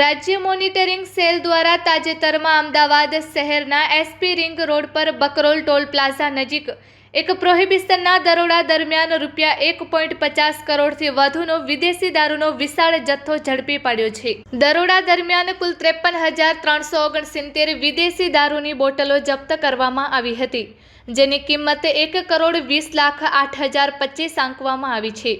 રાજ્ય monitoring cell દ્વારા તાજેતરમાં અમદાવાદ શહેરના એસપી રિંગ રોડ પર બકરોલ ટોલ પ્લાઝા નજીક એક પ્રોહિબિશનના દરોડા દરમિયાન રૂપિયા એક પોઈન્ટ પચાસ કરોડથી વધુનો વિદેશી દારૂનો વિશાળ જથ્થો ઝડપી પાડ્યો છે. દરોડા દરમિયાન કુલ ત્રેપન હજાર ત્રણસો ઓગણસિત્તેર વિદેશી દારૂની બોટલો જપ્ત કરવામાં આવી હતી, જેની કિંમત એક કરોડ વીસ લાખ આઠ હજાર પચીસ આંકવામાં આવી છે.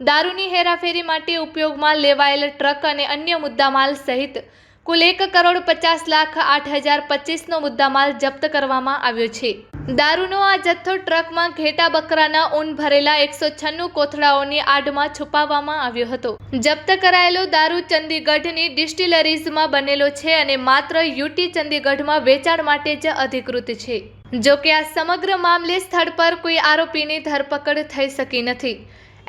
દારૂની હેરાફેરી માટે ઉપયોગમાં લેવાયેલ ટ્રક અને અન્ય મુદ્દામાલ સહિત કુલ એક કરોડ પચાસ લાખ આઠ હજાર પચીસનો મુદ્દામાલ જપ્ત કરવામાં આવ્યો છે. દારૂનો આ જથ્થો ટ્રકમાં ઘેટા બકરાના ઊન ભરેલા એકસો છન્નું કોથળાઓની આડમાં છુપાવવામાં આવ્યો હતો. જપ્ત કરાયેલો દારૂ ચંદીગઢની ડિસ્ટિલરીઝમાં બનેલો છે અને માત્ર યુટી ચંદીગઢમાં વેચાણ માટે જ અધિકૃત છે. જો કે આ સમગ્ર મામલે સ્થળ પર કોઈ આરોપીની ધરપકડ થઈ શકી નથી.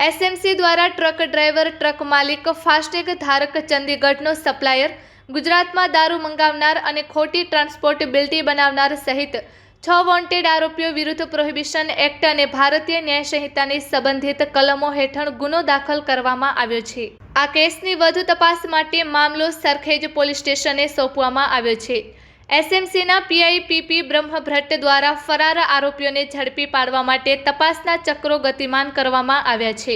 એસએમસી દ્વારા ટ્રક ડ્રાઈવર, ટ્રક માલિક, ફાસ્ટેગ ધારક ચંદીગઢનો સપ્લાયર, ગુજરાતમાં દારૂ મંગાવનાર અને ખોટી ટ્રાન્સપોર્ટેબિલિટી બનાવનાર સહિત છ વોન્ટેડ આરોપીઓ વિરુદ્ધ પ્રોહિબિશન એક્ટ અને ભારતીય ન્યાય સંહિતાની સંબંધિત કલમો હેઠળ ગુનો દાખલ કરવામાં આવ્યો છે. આ કેસની વધુ તપાસ માટે મામલો સરખેજ પોલીસ સ્ટેશને સોંપવામાં આવ્યો છે. એસએમસીના પીઆઈપીપી બ્રહ્મભટ્ટ દ્વારા ફરાર આરોપીઓને ઝડપી પાડવા માટે તપાસના ચક્રો ગતિમાન કરવામાં આવ્યા છે.